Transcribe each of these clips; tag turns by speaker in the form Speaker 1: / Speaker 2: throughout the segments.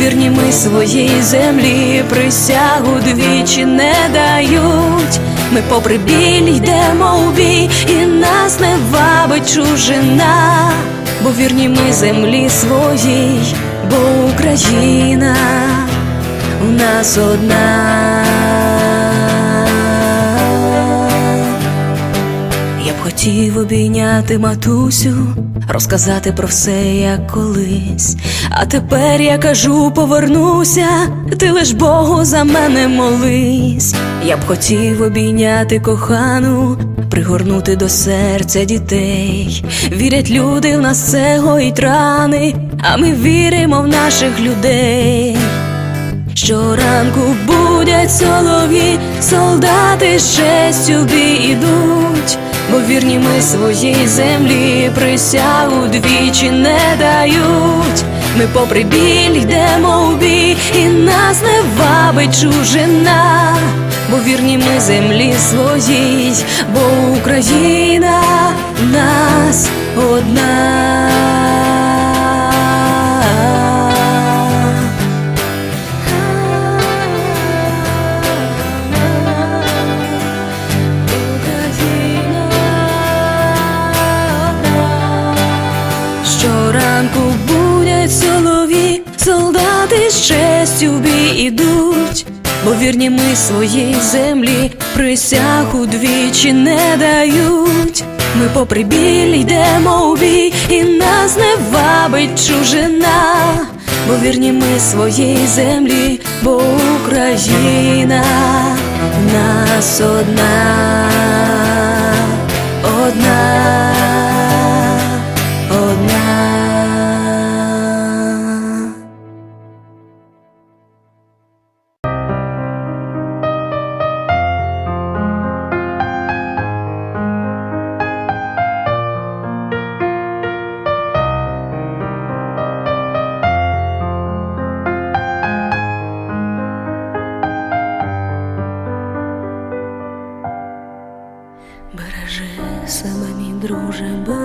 Speaker 1: вірні ми своїй землі присягу двічі не дають. Ми попри біль йдемо у бій, і нас не вабить чужина, бо вірні ми землі своїй, бо Україна у нас одна. Хотів обійняти матусю, розказати про все, як колись. А тепер я кажу, повернуся, ти лиш Богу за мене молись. Я б хотів обійняти кохану, пригорнути до серця дітей. Вірять люди, в нас це гоїть рани, а ми віримо в наших людей. Щоранку будять солов'ї, солдати з честю бій ідуть, бо вірні ми своїй землі присягу двічі не дають. Ми попри біль йдемо у бій, і нас не вабить чужина, бо вірні ми землі своїй, бо Україна нас одна. Щоранку будять солові, солдати з честю в бій ідуть, бо вірні ми своїй землі присягу двічі не дають. Ми попри біль йдемо у бій, і нас не вабить чужина, бо вірні ми своїй землі, бо Україна в нас одна,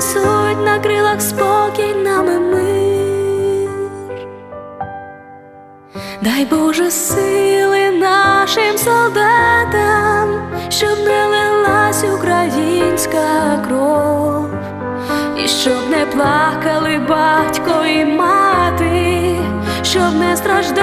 Speaker 1: несуть на крилах спокій нами мир. Дай Боже сили нашим солдатам, щоб не лилась українська кров, і щоб не плакали батько і мати, щоб не страждала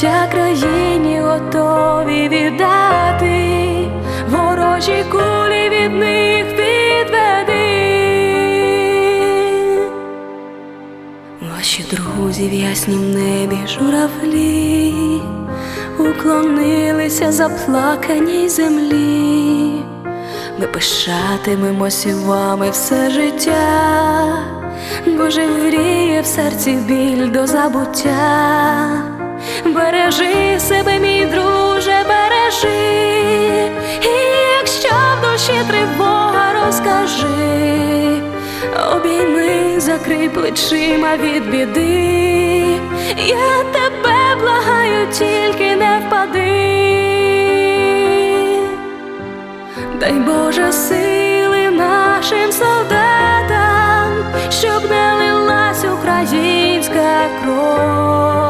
Speaker 1: життя країні готові віддати, ворожі кулі від них відведи. Ваші друзі в яснім небі журавлі уклонилися заплаканій землі. Ми пишатимемося вами все життя, бо живріє в серці біль до забуття. Бережи себе, мій друже, бережи, і якщо в душі тривога, розкажи, обійми, закрий плечима від біди. Я тебе благаю, тільки не впади. Дай Боже сили нашим солдатам, щоб не лилась українська кров,